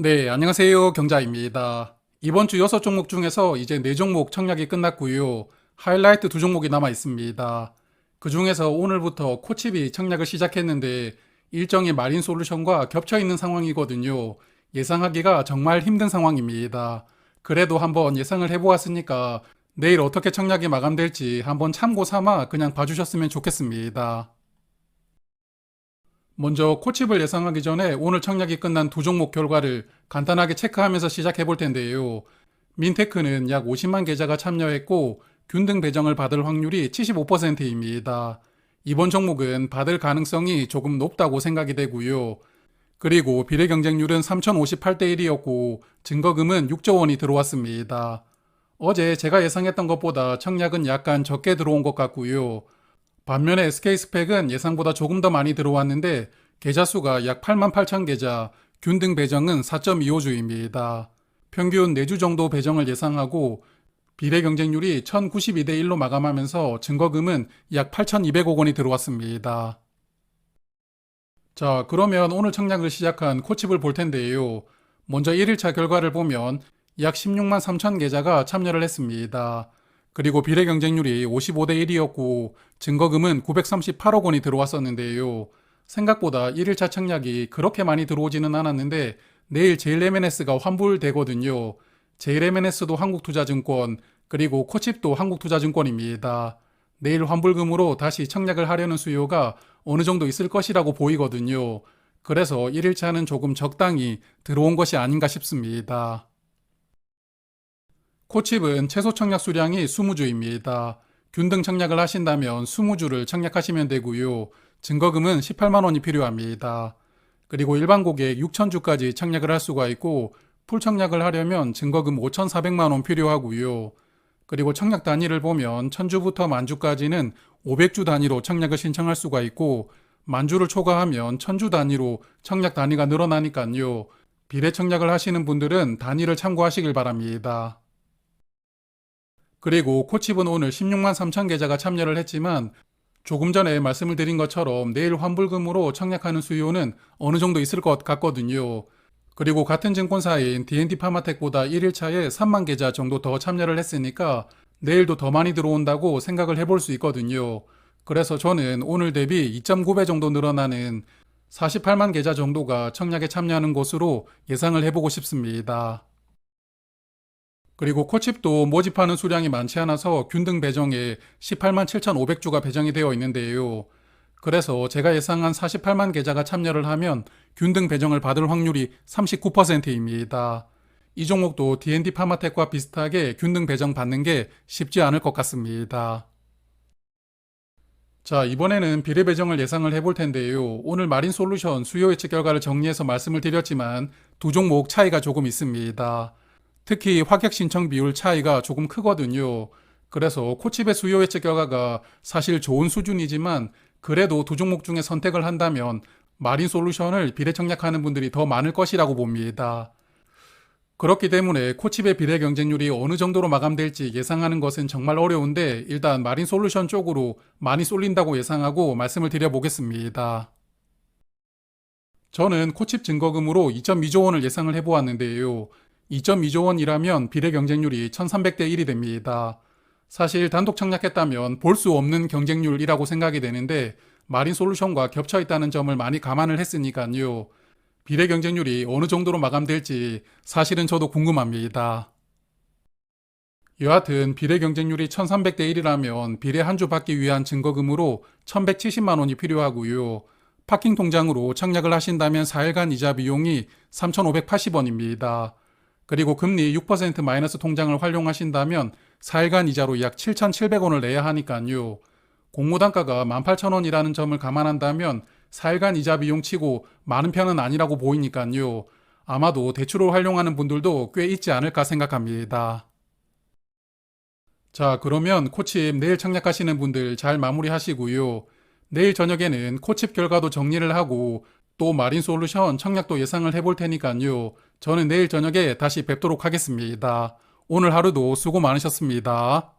네, 안녕하세요. 경자입니다. 이번 주 6종목 중에서 이제 4종목 청약이 끝났고요. 하이라이트 두 종목이 남아 있습니다. 그 중에서 오늘부터 코칩이 청약을 시작했는데 일정이 마린 솔루션과 겹쳐 있는 상황이거든요. 예상하기가 정말 힘든 상황입니다. 그래도 한번 예상을 해보았으니까 내일 어떻게 청약이 마감될지 한번 참고 삼아 그냥 봐주셨으면 좋겠습니다. 먼저 코칩을 예상하기 전에 오늘 청약이 끝난 두 종목 결과를 간단하게 체크하면서 시작해 볼 텐데요. 민테크는 약 50만 계좌가 참여했고 균등 배정을 받을 확률이 75%입니다. 이번 종목은 받을 가능성이 조금 높다고 생각이 되고요. 그리고 비례 경쟁률은 3,058대 1이었고 증거금은 6조 원이 들어왔습니다. 어제 제가 예상했던 것보다 청약은 약간 적게 들어온 것 같고요. 반면에 SK스펙은 예상보다 조금 더 많이 들어왔는데 계좌 수가 약 8만 8천 계좌, 균등 배정은 4.25주입니다. 평균 4주 정도 배정을 예상하고 비례 경쟁률이 1092대 1로 마감하면서 증거금은 약 8,200억 원이 들어왔습니다. 자, 그러면 오늘 청약을 시작한 코칩을 볼 텐데요. 먼저 1일차 결과를 보면 약 16만 3천 계좌가 참여를 했습니다. 그리고 비례 경쟁률이 55대 1이었고 증거금은 938억 원이 들어왔었는데요. 생각보다 1일차 청약이 그렇게 많이 들어오지는 않았는데 내일 JLMNS가 환불되거든요. JLMNS도 한국투자증권 그리고 코칩도 한국투자증권입니다. 내일 환불금으로 다시 청약을 하려는 수요가 어느 정도 있을 것이라고 보이거든요. 그래서 1일차는 조금 적당히 들어온 것이 아닌가 싶습니다. 코칩은 최소 청약 수량이 20주입니다. 균등 청약을 하신다면 20주를 청약하시면 되고요. 증거금은 18만 원이 필요합니다. 그리고 일반 고객 6천주까지 청약을 할 수가 있고 풀 청약을 하려면 증거금 5,400만 원 필요하고요. 그리고 청약 단위를 보면 1000주부터 만주까지는 500주 단위로 청약을 신청할 수가 있고 만주를 초과하면 1000주 단위로 청약 단위가 늘어나니까요. 비례 청약을 하시는 분들은 단위를 참고하시길 바랍니다. 그리고 코칩은 오늘 16만 3천 계좌가 참여를 했지만 조금 전에 말씀을 드린 것처럼 내일 환불금으로 청약하는 수요는 어느 정도 있을 것 같거든요. 그리고 같은 증권사인 D&D 파마텍보다 1일차에 3만 계좌 정도 더 참여를 했으니까 내일도 더 많이 들어온다고 생각을 해볼 수 있거든요. 그래서 저는 오늘 대비 2.9배 정도 늘어나는 48만 계좌 정도가 청약에 참여하는 것으로 예상을 해보고 싶습니다. 그리고 코칩도 모집하는 수량이 많지 않아서 균등 배정에 18만 7,500주가 배정이 되어 있는데요. 그래서 제가 예상한 48만 계좌가 참여를 하면 균등 배정을 받을 확률이 39%입니다. 이 종목도 D&D 파마텍과 비슷하게 균등 배정 받는 게 쉽지 않을 것 같습니다. 자, 이번에는 비례 배정을 예상을 해볼 텐데요. 오늘 마린 솔루션 수요 예측 결과를 정리해서 말씀을 드렸지만 두 종목 차이가 조금 있습니다. 특히 확약 신청 비율 차이가 조금 크거든요. 그래서 코칩의 수요 예측 결과가 사실 좋은 수준이지만 그래도 두 종목 중에 선택을 한다면 마린 솔루션을 비례 청약하는 분들이 더 많을 것이라고 봅니다. 그렇기 때문에 코칩의 비례 경쟁률이 어느 정도로 마감될지 예상하는 것은 정말 어려운데 일단 마린 솔루션 쪽으로 많이 쏠린다고 예상하고 말씀을 드려보겠습니다. 저는 코칩 증거금으로 2.2조 원을 예상을 해보았는데요. 2.2조 원이라면 비례 경쟁률이 1300대 1이 됩니다. 사실 단독 청약했다면 볼 수 없는 경쟁률이라고 생각이 되는데 마린 솔루션과 겹쳐 있다는 점을 많이 감안을 했으니까요. 비례 경쟁률이 어느 정도로 마감될지 사실은 저도 궁금합니다. 여하튼 비례 경쟁률이 1300대 1이라면 비례 한 주 받기 위한 증거금으로 1170만 원이 필요하고요. 파킹 통장으로 청약을 하신다면 4일간 이자 비용이 3580원입니다. 그리고 금리 6% 마이너스 통장을 활용하신다면 4일간 이자로 약 7,700원을 내야 하니까요. 공모단가가 18,000원이라는 점을 감안한다면 4일간 이자 비용 치고 많은 편은 아니라고 보이니까요. 아마도 대출을 활용하는 분들도 꽤 있지 않을까 생각합니다. 자, 그러면 코칩 내일 청약하시는 분들 잘 마무리하시고요. 내일 저녁에는 코칩 결과도 정리를 하고 또 마린 솔루션 청약도 예상을 해볼 테니까요. 저는 내일 저녁에 다시 뵙도록 하겠습니다. 오늘 하루도 수고 많으셨습니다.